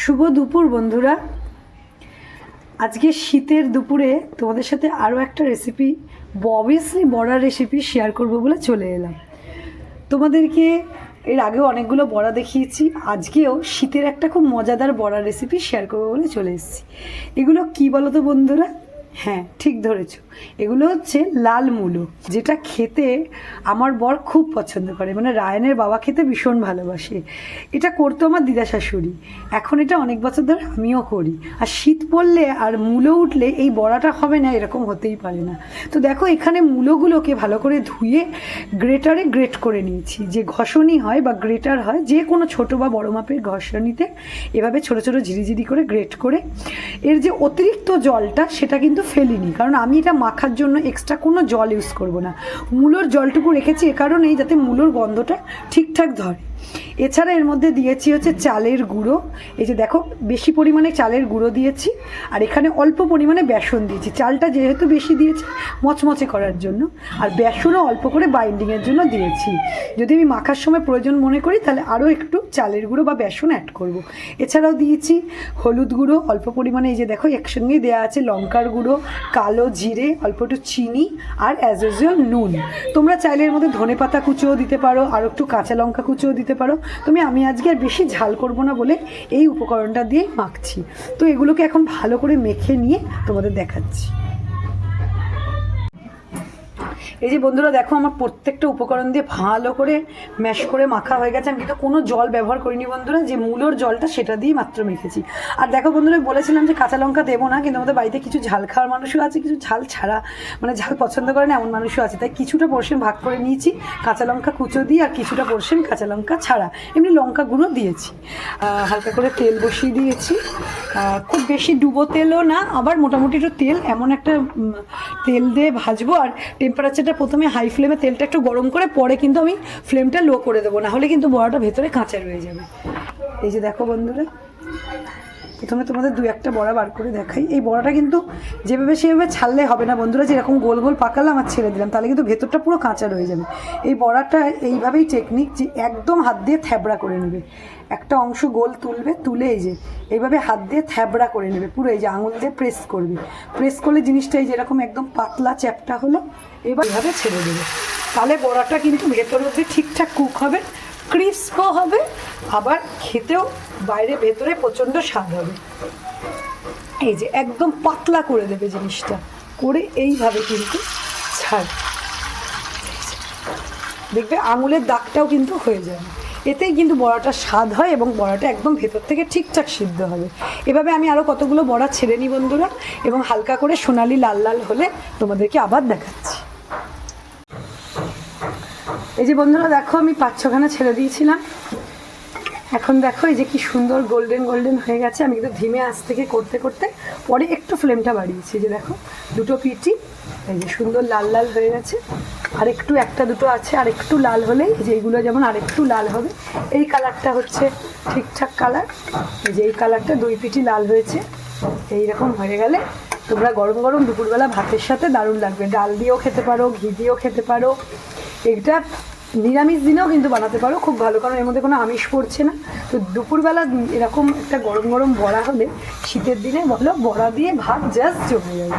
শুভ দুপুর, বন্ধুরা। আজকে শীতের দুপুরে তোমাদের সাথে আরও একটা রেসিপি অবভিয়াসলি বড়া রেসিপি শেয়ার করব বলে চলে এলাম। তোমাদেরকে এর আগেও অনেকগুলো বড়া দেখিয়েছি, আজকেও শীতের একটা খুব মজাদার বড়া রেসিপি শেয়ার করব বলে চলে এসেছি। এগুলো কী বলো তো বন্ধুরা? হ্যাঁ ঠিক ধরেছ। এগুলো হচ্ছে লাল মূলো, যেটা খেতে আমার বর খুব পছন্দ করে। মানে রায়নের বাবা খেতে ভীষণ ভালোবাসে। এটা করতো আমার দিদা শাশুড়ি। এখন এটা অনেক বছর ধরে আমিও করি। আর শীত পড়লে আর মূলো উঠলে এই বড়াটা হবে না, এরকম হতেই পারে না। তো দেখো, এখানে মূলোগুলোকে ভালো করে ধুয়ে গ্রেটারে গ্রেট করে নিয়েছি। যে ঘষণি হয় বা গ্রেটার হয়, যে কোনো ছোট বা বড় মাপের ঘষণিতে এভাবে ছোট ছোট ঝিরিঝিরি করে গ্রেট করে। এর যে অতিরিক্ত জলটা, সেটা কিন্তু ফেলিনি। কারণ আমি এটা মাখার জন্য এক্সট্রা কোনো জল ইউজ করব না। মূলোর জলটুকু রেখেছি এ কারণেই যাতে মূলোর গন্ধটা ঠিকঠাক ধরে। এছাড়া এর মধ্যে দিয়েছি হচ্ছে চালের গুঁড়ো। এই যে দেখো, বেশি পরিমাণে চালের গুঁড়ো দিয়েছি, আর এখানে অল্প পরিমাণে বেসন দিয়েছি। চালটা যেহেতু বেশি দিয়েছি, মচমচে করার জন্য, আর বেসনও অল্প করে বাইন্ডিংয়ের জন্য দিয়েছি। যদি আমি মাখার সময় প্রয়োজন মনে করি, তাহলে আরও একটু চালের গুঁড়ো বা বেসন অ্যাড করব। এছাড়াও দিয়েছি হলুদ গুঁড়ো, অল্প পরিমাণে এই যে দেখো, একসঙ্গেই দেওয়া আছে লঙ্কার গুঁড়ো, কালো জিরে, অল্প একটু চিনি, আর অ্যাজ ইউজুয়াল নুন। তোমরা চাইলে এর মধ্যে ধনে পাতা কুচোও দিতে পারো আর একটু কাঁচা লঙ্কা কুচোও দিতে পারো। তুমি আমি আজকে আর বেশি ঝাল করব না বলে এই উপকরণটা দিয়ে মাখছি। তো এগুলোকে এখন ভালো করে মেখে নিয়ে তোমাদের দেখাচ্ছি। এই যে বন্ধুরা, দেখো আমার প্রত্যেকটা উপকরণ দিয়ে ভালো করে ম্যাশ করে মাখা হয়ে গেছে। আমি কিন্তু কোনো জল ব্যবহার করিনি বন্ধুরা, যে মূলোর জলটা সেটা দিয়ে মাত্র মেখেছি। আর দেখো বন্ধুরা বলেছিলাম যে কাঁচা লঙ্কা দেবো না, কিন্তু আমাদের বাড়িতে কিছু ঝাল খাওয়ার মানুষও আছে, কিছু ঝাল ছাড়া মানে ঝাল পছন্দ করে না, এমন মানুষও আছে। তাই কিছুটা পোর্শন ভাগ করে নিয়েছি, কাঁচা লঙ্কা কুচো দিয়ে আর কিছুটা পোর্শন কাঁচা লঙ্কা ছাড়া। এমনি লঙ্কা গুঁড়ো দিয়েছি। হালকা করে তেল বসিয়ে দিয়েছি। খুব বেশি ডুবো তেলও না, আবার মোটামুটি একটু তেল, এমন একটা তেল দিয়ে ভাজবো। আর টেম্পারেচারটা প্রথমে হাই ফ্লেমে তেলটা একটু গরম করে পরে কিন্তু আমি ফ্লেমটা লো করে দেবো না হলে কিন্তু বড়াটা ভেতরে কাঁচা রয়ে যাবে। এই যে দেখো বন্ধুরা প্রথমে তোমাদের দু একটা বড়া বার করে দেখাই। এই বড়াটা কিন্তু যেভাবে সেভাবে ছাড়লে হবে না বন্ধুরা, যেরকম গোল গোল পাকালাম আর ছেড়ে দিলাম, তাহলে কিন্তু ভেতরটা পুরো কাঁচা রয়ে যাবে। এই বড়াটা এইভাবেই টেকনিক যে একদম হাত দিয়ে থ্যাবড়া করে নেবে। একটা অংশ গোল তুলবে, তুলে এই যে এইভাবে হাত দিয়ে থ্যাবড়া করে নেবে, পুরো এই যে আঙুল দিয়ে প্রেস করবে। প্রেস করলে জিনিসটা এই যেরকম একদম পাতলা চ্যাপটা হলো, এবার এইভাবে ছেড়ে দেবে। তাহলে বড়াটা কিন্তু ভেতর অব্দি ঠিকঠাক কুক হবে। ক্রিস্পও হবে, আবার খেতেও বাইরে, ভেতরে প্রচণ্ড স্বাদ হবে। এই যে একদম পাতলা করে দেবে জিনিসটা, করে এইভাবে কিন্তু ছাড়। দেখবে আঙুলের দাগটাও কিন্তু হয়ে যাবে। এতেই কিন্তু বড়াটা স্বাদ হয় এবং বড়াটা একদম ভেতর থেকে ঠিকঠাক সিদ্ধ হবে। এভাবে আমি আরও কতগুলো বড়া ছেড়ে নিই বন্ধুরা, এবং হালকা করে সোনালি লাল লাল হলে তোমাদেরকে আবার দেখাচ্ছি। এই যে বন্ধুরা, দেখো আমি পাঁচ ছখানা ছেড়ে দিয়েছিলাম। এখন দেখো এই যে কি সুন্দর গোল্ডেন গোল্ডেন হয়ে গেছে। আমি কিন্তু ধিমে আঁচ থেকে করতে করতে পরে একটু ফ্লেমটা বাড়িয়েছি। যে দেখো, দুটো পিটি এই যে সুন্দর লাল লাল হয়ে গেছে। আর একটু, একটা দুটো আছে, আর একটু লাল এই যে এইগুলো যেমন আর একটু লাল হবে, এই কালারটা হচ্ছে ঠিকঠাক কালার এই যে এই কালারটা দুই পিটি লাল হয়েছে। এই রকম হয়ে গেলে তোমরা গরম গরম দুপুরবেলা ভাতের সাথে দারুণ লাগবে। ডাল দিয়েও খেতে পারো, ঘি দিয়েও খেতে পারো। এটা নিরামিষ দিনেও কিন্তু বানাতে পারো, খুব ভালো, কারণ এর মধ্যে কোনো আমিষ পড়ছে না। তো দুপুরবেলা এরকম একটা গরম গরম বড়া হলে, শীতের দিনে বলো, বড়া দিয়ে ভাত জাস্ট জমে যাবে।